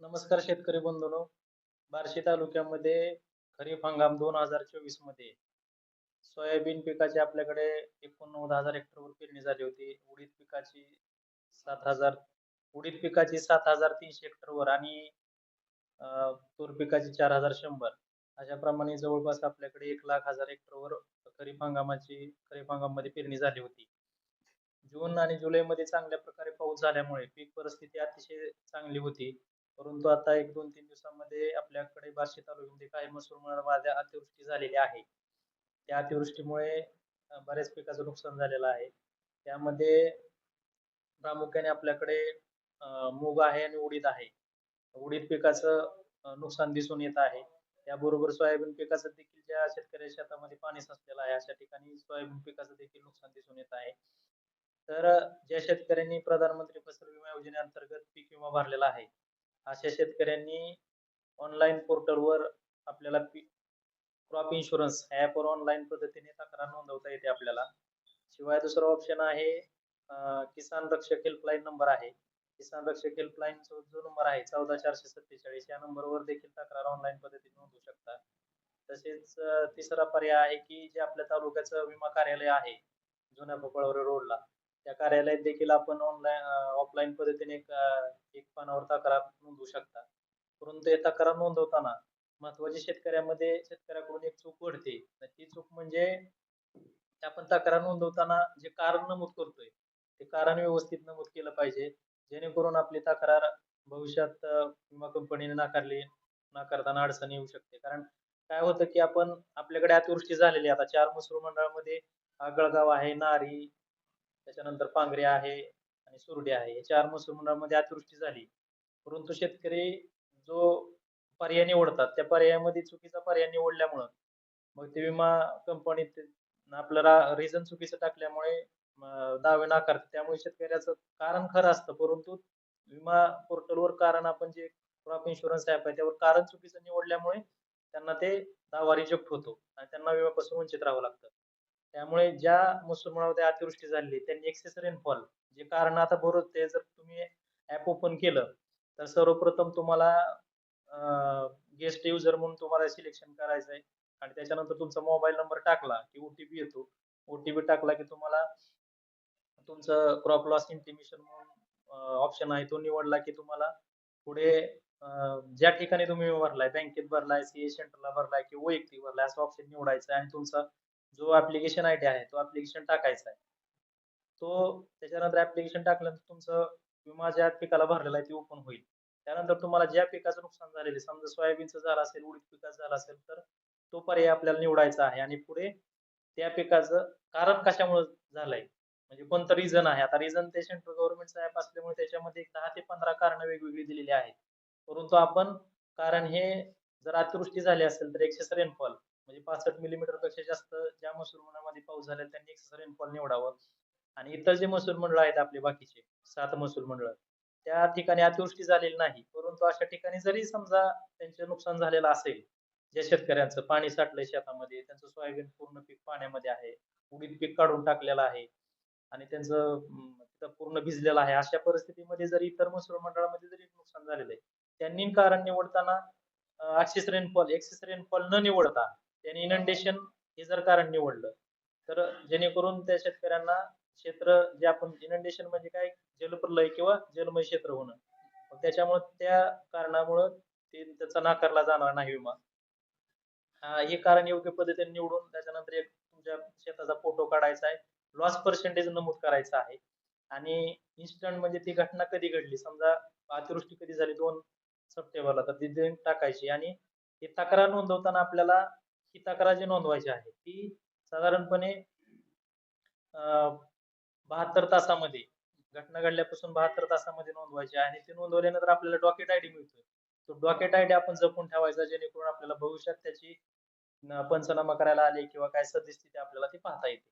नमस्कार शेतकरी बंधूंनो. बार्शी तालुक्यामध्ये खरीप हंगाम दोन हजार चोवीसमध्ये. सोयाबीन पिकाची आपल्याकडे एकोणनव्वद हजार हेक्टरवर पेरणी झाली होती. उडीद पिकाची सात हजार उडीद पिकाची सात हजार तीनशे हेक्टरवर आणि तूर पिकाची चार हजार शंभर. अशा प्रमाणे जवळपास आपल्याकडे एक लाख हजार हेक्टरवर खरीप हंगामाची खरीप हंगामामध्ये पेरणी झाली होती. जून आणि जुलैमध्ये चांगल्या प्रकारे पाऊस झाल्यामुळे पीक परिस्थिती अतिशय चांगली होती. परंतु आता एक दोन तीन दिवसांमध्ये आपल्याकडे बार्शी तालुक्यामध्ये काही मसूर अतिवृष्टी झालेली आहे. त्या अतिवृष्टीमुळे बऱ्याच पिकाचं नुकसान झालेलं आहे. त्यामध्ये प्रामुख्याने आपल्याकडे मूग आहे आणि उडीद आहे. उडीद पिकाचं नुकसान दिसून येत आहे. त्याबरोबर सोयाबीन पिकाचं देखील ज्या शेतकऱ्या शेतामध्ये पाणी साचलेलं आहे अशा ठिकाणी सोयाबीन पिकाचं देखील नुकसान दिसून येत आहे. तर ज्या शेतकऱ्यांनी प्रधानमंत्री फसल विमा योजनेअंतर्गत पीक विमा भरलेला आहे अशा शेतकऱ्यांनी ऑनलाईन पोर्टलवर आपल्याला क्रॉप इन्शुरन्स ॲपवर ऑनलाईन पद्धतीने तक्रार नोंदवता येते आपल्याला. शिवाय दुसरा ऑप्शन आहे किसान रक्षक हेल्पलाईन नंबर आहे. किसान रक्षक हेल्पलाईनचा जो नंबर आहे चौदा चारशे सत्तेचाळीस या नंबरवर देखील तक्रार ऑनलाईन पद्धतीने नोंदवू शकता. तसेच तिसरा पर्याय आहे की जे आपल्या तालुक्याचं विमा कार्यालय आहे जुन्या पपळवरे रोडला. त्या कार्यालयात देखील आपण ऑनलाईन ऑफलाईन पद्धतीने एक पानावर तक्रार नोंदवू शकता. परंतु हे तक्रार नोंदवताना महत्वाची शेतकऱ्यामध्ये शेतकऱ्याकडून एक चूक घडते. ती चूक म्हणजे आपण तक्रार नोंदवताना जे कारण नमूद करतोय ते कारण व्यवस्थित नमूद केलं पाहिजे. जेणेकरून आपली तक्रार भविष्यात विमा कंपनीने नाकारली नाकारताना अडचण येऊ शकते. कारण काय होतं की आपण आपल्याकडे अतिवृष्टी झालेली आता चार मसूर मंडळामध्ये आगळगाव आहे नारी त्याच्यानंतर पांघरे आहे आणि सुरडी आहे. या चार मसूर अतिवृष्टी झाली. परंतु शेतकरी जो पर्याय निवडतात त्या पर्यायामध्ये चुकीचा पर्याय निवडल्यामुळं मग ते विमा कंपनीत आपल्याला रिझन चुकीचं टाकल्यामुळे दावे नाकारतात. त्यामुळे शेतकऱ्याचं कारण खरं असतं. परंतु विमा पोर्टलवर कारण आपण जे क्रॉप इन्शुरन्स ऍप आहे त्यावर कारण चुकीचं निवडल्यामुळे त्यांना ते दावा रिजेक्ट होतो. आणि त्यांना विम्यापासून वंचित राहावं लागतं. त्यामुळे ज्या मुसलमानामध्ये अतिवृष्टी झाली त्यांनी एक्सेस रेनफॉल जे कारण आता बरोबर ते जर तुम्ही ऍप ओपन केलं तर सर्वप्रथम तुम्हाला गेस्ट युजर म्हणून तुम्हाला सिलेक्शन करायचं आहे. आणि त्याच्यानंतर तुमचा मोबाईल नंबर टाकला की ओटीपी येतो. ओटीपी टाकला की तुम्हाला तुमचं क्रॉप लॉस इंटिमेशन म्हणून ऑप्शन आहे. तो निवडला की तुम्हाला पुढे ज्या ठिकाणी तुम्ही भरलाय बँकेत भरलाय सीए सेंटरला भरलाय किंवा वैयक्तिक भरलाय असं ऑप्शन निवडायचं आहे. आणि तुमचा जो ऍप्लिकेशन आय डी आहे तो ऍप्लिकेशन टाकायचा आहे. तो त्याच्यानंतर ऍप्लिकेशन टाकल्यानंतर तुमचं विमा ज्या पिकाला भरलेला आहे ते ओपन होईल. त्यानंतर तुम्हाला ज्या पिकाचं नुकसान झालेलं आहे समजा सोयाबीनचं झालं असेल उडीद पिकाचं झालं असेल तर तो पर्याय आपल्याला निवडायचा आहे. आणि पुढे त्या पिकाचं कारण कशामुळे झालंय? म्हणजे कोणतं रिझन आहे? आता रिझन ते सेंट्रल गव्हर्नमेंटचा ऍप असल्यामुळे त्याच्यामध्ये एक दहा ते पंधरा कारण वेगवेगळी दिलेली आहेत. परंतु आपण कारण हे जर अतिवृष्टी झाली असेल तर एक्सेस रेनफॉल म्हणजे पासष्ट मिलीमीटरपेक्षा जास्त ज्या मसूर मंडळामध्ये पाऊस झाला त्यांनी एक्सेस रेनफॉल निवडावं. आणि इतर जे महसूल मंडळ आहेत आपले बाकीचे सात महसूल मंडळ त्या ठिकाणी अतिवृष्टी झालेली नाही. परंतु अशा ठिकाणी जरी समजा त्यांचे नुकसान झालेलं असेल ज्या शेतकऱ्यांचं पाणी साठलंय शेतामध्ये त्यांचं सोयाबीन पूर्ण पीक पाण्यामध्ये आहे उडीद पीक काढून टाकलेलं आहे आणि त्यांचं तिथं पूर्ण भिजलेलं आहे अशा परिस्थितीमध्ये जरी इतर महसूल मंडळामध्ये जरी नुकसान झालेलं आहे त्यांनी कारण निवडताना ऍक्सेस रेनफॉल एक्सेस रेनफॉल न निवडता त्यांनी इनंडेशन हे जर कारण निवडलं तर जेणेकरून त्या शेतकऱ्यांना क्षेत्र जे आपण इनंडेशन म्हणजे काय? जलप्रलय किंवा जलमय क्षेत्र होणं. त्याच्यामुळे त्या कारणामुळं ते त्याचा नाकारला जाणार नाही विमा. हा, हे कारण योग्य पद्धतीने निवडून त्याच्यानंतर एक तुमच्या शेताचा फोटो काढायचा आहे. लॉस पर्सेंटेज नमूद करायचा आहे. आणि इन्स्टंट म्हणजे ती घटना कधी घडली? समजा अतिवृष्टी कधी झाली? दोन सप्टेंबरला तर ती देऊन टाकायची. आणि ही तक्रार नोंदवताना आपल्याला ही तक्रार जी नोंदवायची आहे ती साधारणपणे बहात्तर तासामध्ये घटना घडल्यापासून बहात्तर तासामध्ये नोंदवायची आहे आणि ती नोंदवल्यानंतर आपल्याला डॉकेट आयडी मिळतो तो डॉकेट आयडी आपण जपून ठेवायचा जेणेकरून आपल्याला भविष्यात त्याची पंचनामा करायला आले किंवा काय सद्यस्थिती आपल्याला ती पाहता येते.